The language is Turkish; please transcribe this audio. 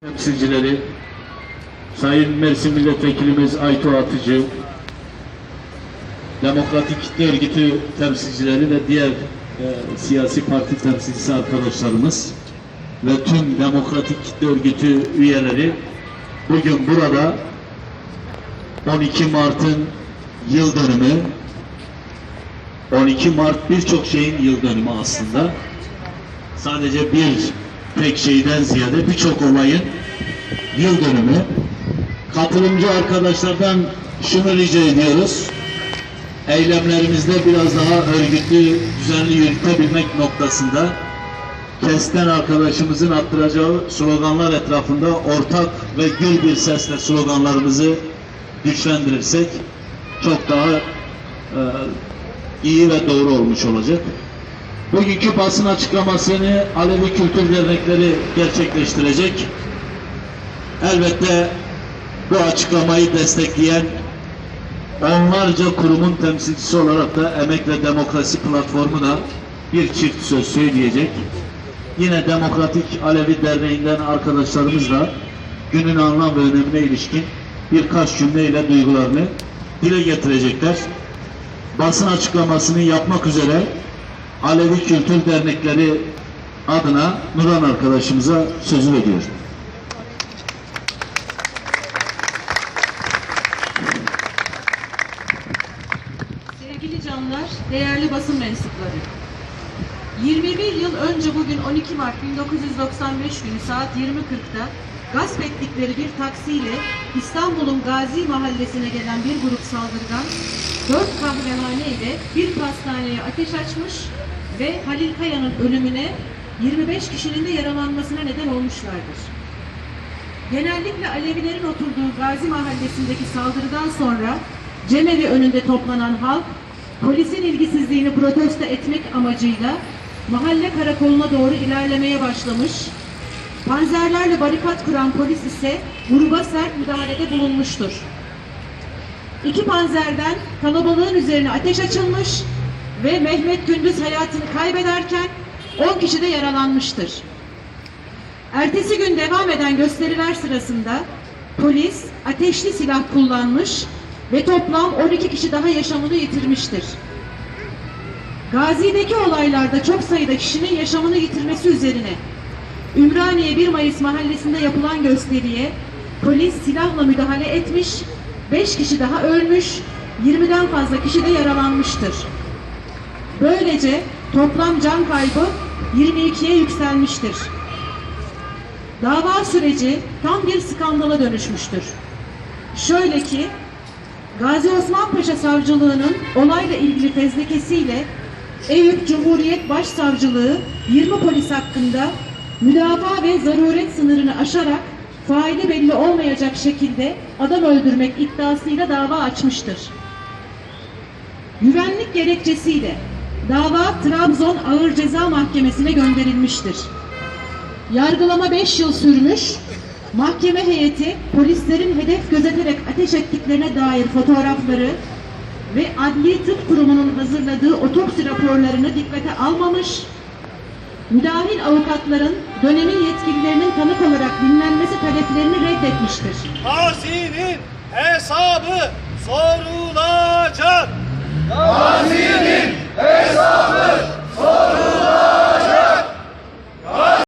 temsilcileri, Sayın Mersin Milletvekilimiz Aytu Atıcı, Demokratik Kitle Örgütü temsilcileri ve diğer e, siyasi parti temsilcisi arkadaşlarımız ve tüm Demokratik Kitle Örgütü üyeleri bugün burada 12 Mart'ın yıl dönümü 12 Mart birçok şeyin yıl dönümü aslında. Sadece bir tek şeyden ziyade birçok olayın yıl dönümü. Katılımcı arkadaşlardan şunu rica ediyoruz. Eylemlerimizde biraz daha örgütlü, düzenli yürütebilmek noktasında Kesten arkadaşımızın attıracağı sloganlar etrafında ortak ve gür bir sesle sloganlarımızı güçlendirirsek çok daha e, iyi ve doğru olmuş olacak. Bugünkü basın açıklamasını Alevi Kültür Dernekleri gerçekleştirecek. Elbette bu açıklamayı destekleyen onlarca kurumun temsilcisi olarak da Emek ve Demokrasi Platformu da bir çift söz söyleyecek. Yine Demokratik Alevi Derneği'nden arkadaşlarımız da günün anlam ve önemine ilişkin birkaç cümleyle duygularını dile getirecekler. Basın açıklamasını yapmak üzere Alevi Kültür Dernekleri adına Nuran arkadaşımıza sözü veriyorum. Sevgili canlar, değerli basın mensupları. 21 yıl önce bugün 12 Mart 1995 günü saat 20.40'da gasp ettikleri bir taksiyle İstanbul'un Gazi Mahallesi'ne gelen bir grup saldırgan 4 kahvehane bir pastaneye ateş açmış ve Halil Kaya'nın ölümüne 25 kişinin de yaralanmasına neden olmuşlardır. Genellikle Alevilerin oturduğu Gazi Mahallesi'ndeki saldırıdan sonra cemevi önünde toplanan halk, polisin ilgisizliğini protesto etmek amacıyla mahalle karakoluna doğru ilerlemeye başlamış. Panzerlerle barikat kuran polis ise gruba sert müdahalede bulunmuştur. İki panzerden kalabalığın üzerine ateş açılmış ve Mehmet Gündüz hayatını kaybederken 10 kişi de yaralanmıştır. Ertesi gün devam eden gösteriler sırasında polis ateşli silah kullanmış ve toplam 12 kişi daha yaşamını yitirmiştir. Gazi'deki olaylarda çok sayıda kişinin yaşamını yitirmesi üzerine Ümraniye 1 Mayıs mahallesinde yapılan gösteriye polis silahla müdahale etmiş, 5 kişi daha ölmüş, 20'den fazla kişi de yaralanmıştır. Böylece toplam can kaybı 22'ye yükselmiştir. Dava süreci tam bir skandala dönüşmüştür. Şöyle ki, Gazi Osman Paşa Savcılığı'nın olayla ilgili fezlekesiyle Eyüp Cumhuriyet Başsavcılığı 20 polis hakkında müdafaa ve zaruret sınırını aşarak faili belli olmayacak şekilde adam öldürmek iddiasıyla dava açmıştır. Güvenlik gerekçesiyle dava Trabzon Ağır Ceza Mahkemesi'ne gönderilmiştir. Yargılama 5 yıl sürmüş. Mahkeme heyeti polislerin hedef gözeterek ateş ettiklerine dair fotoğrafları ve Adli Tıp Kurumu'nun hazırladığı otopsi raporlarını dikkate almamış. Müdahil avukatların dönemin yetkililerinin tanık olarak dinlenmesi taleplerini reddetmiştir. Hazinin hesabı sorulacak.